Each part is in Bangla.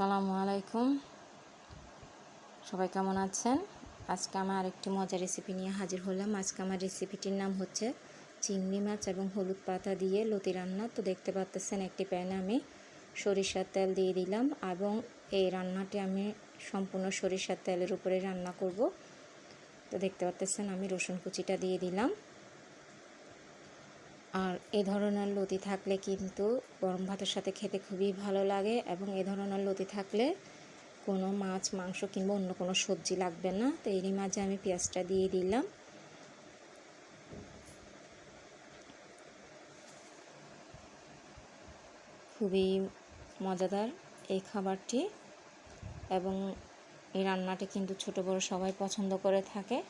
আসসালামু আলাইকুম। সবাই কেমন আছেন? আজকে আমার আরেকটি মজার রেসিপি নিয়ে হাজির হলাম। আজকে আমার রেসিপিটির নাম হচ্ছে চিংড়ি মাছ এবং হলুদ পাতা দিয়ে লতি রান্না। তো দেখতে পাচ্তেছেন একটি প্যানে আমি সরিষার তেল দিয়ে দিলাম এবং এই রান্নাটি আমি সম্পূর্ণ সরিষার তেলের উপরে রান্না করব। তো দেখতে পাচ্তেছেন আমি রসুন কুচিটা দিয়ে দিলাম। আর এ ধরনের লতি থাকলে কিন্তু গরম ভাতের সাথে খেতে খুবই ভালো লাগে এবং এ ধরনের লতি থাকলে কোনো মাছ, মাংস কিংবা অন্য কোনো সবজি লাগবে না। তো এরই মাঝে আমি পেঁয়াজটা দিয়ে দিলাম। খুবই মজাদার এই খাবারটি এবং এই রান্নাটি কিন্তু ছোট বড় সবাই পছন্দ করে থাকে।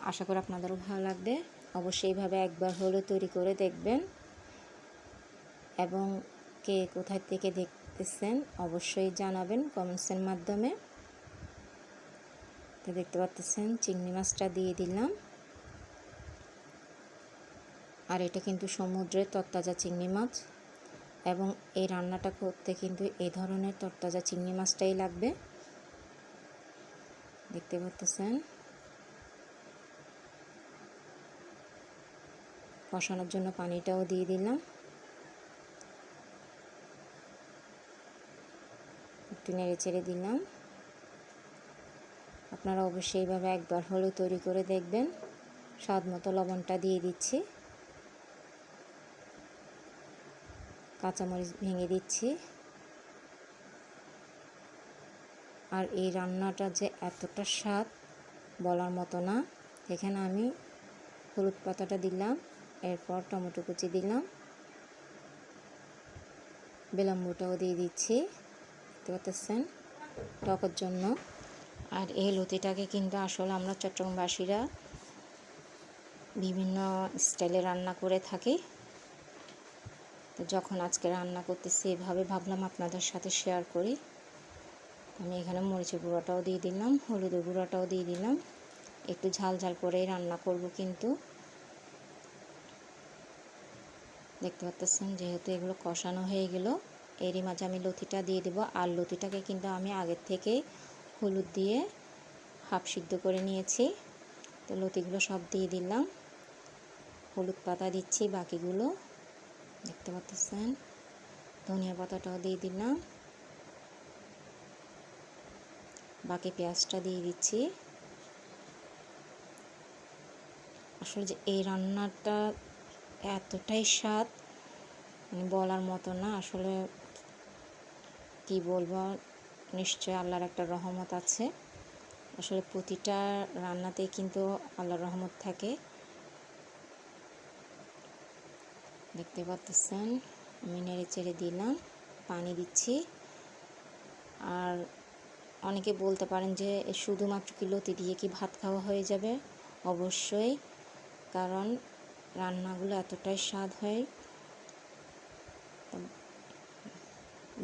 আশা করি আপনাদেরও ভালো লাগবে। অবশ্যই এইভাবে একবার হলেও তৈরি করে দেখবেন। এবং কে কোথায় থেকে দেখতেছেন অবশ্যই জানাবেন কমেন্টসের মাধ্যমে। তো দেখতে পাচ্ছেন চিংড়ি মাছটা দিয়ে দিলাম। আর এটা কিন্তু সমুদ্রের তরতাজা চিংড়ি মাছ। এবং এই রান্নাটা করতে কিন্তু এই ধরনের তরতাজা চিংড়ি মাছটাই লাগবে। দেখতে পাচ্ছেন কষানোর জন্য পানিটাও দিয়ে দিলাম। একটু নেড়ে চেড়ে দিলাম। আপনারা অবশ্যই এইভাবে একবার হলেও তৈরি করে দেখবেন। স্বাদ মতো লবণটা দিয়ে দিচ্ছি। কাঁচামরিচ ভেঙে দিচ্ছি। আর এই রান্নাটা যে এতটা স্বাদ বলার মতো না। এখানে আমি হলুদ পাতাটা দিলাম। এরপর টমেটো কুচি দিলাম। বিলম্বটাও দিয়ে দিচ্ছি, দেখতে পাচ্ছেন? টকের জন্য। আর এই লতিটাকে কিন্তু আসলে আমরা চট্টগ্রামবাসীরা বিভিন্ন স্টাইলে রান্না করে থাকি। তো যখন আজকে রান্না করতেছি, এভাবে ভাবলাম আপনাদের সাথে শেয়ার করি। আমি এখানে মরিচের গুঁড়োটাও দিয়ে দিলাম, হলুদের গুঁড়োটাও দিয়ে দিলাম। একটু ঝাল ঝাল করেই রান্না করব কিন্তু। দেখতে পাচ্ছেন যেহেতু এগুলো কষানো হয়ে গেল, এরই মাঝে আমি লতিটা দিয়ে দেবো। আর লতিটাকে কিন্তু আমি আগের থেকে হলুদ দিয়ে হাফ সিদ্ধ করে নিয়েছি। তো লতিগুলো সব দিয়ে দিলাম। হলুদ পাতা দিচ্ছি বাকিগুলো। দেখতে পাচ্ছেন ধনিয়া পাতাটাও দিয়ে দিলাম। বাকি পেঁয়াজটা দিয়ে দিচ্ছি। আসলে যে এই রান্নাটা এতটাই স্বাদ মানে বলার মতো না। আসলে কি বলব নিশ্চয় আল্লাহর একটা রহমত আছে। আসলে প্রতিটা রান্নাতেই কিন্তু আল্লাহর রহমত থাকে। দেখতে পাচ্ছেন, আমি নেড়ে চেড়ে দিলাম, পানি দিচ্ছি। আর অনেকে বলতে পারেন যে শুধুমাত্র কি লতি দিয়ে কি ভাত খাওয়া হয়ে যাবে? অবশ্যই, কারণ রান্নাগুলো এতটাই স্বাদ হয়,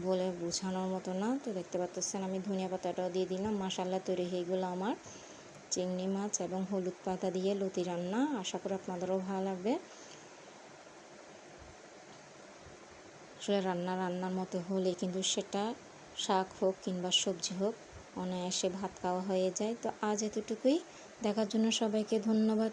বলে বোঝানোর মতো না। তো দেখতে পাচ্ছেন আমি ধনিয়া পাতাটাও দিয়ে দিলাম। মাসাল্লা তৈরি হয়ে গেলো আমার। চিংড়ি মাছ এবং হলুদ পাতা দিয়ে লতি রান্না। আশা করি আপনাদেরও ভালো লাগবে। আসলে রান্না রান্নার মতো হলে কিন্তু সেটা শাক হোক কিংবা সবজি হোক, অনায়াসে ভাত খাওয়া হয়ে যায়। তো আজ এতটুকুই। দেখার জন্য সবাইকে ধন্যবাদ।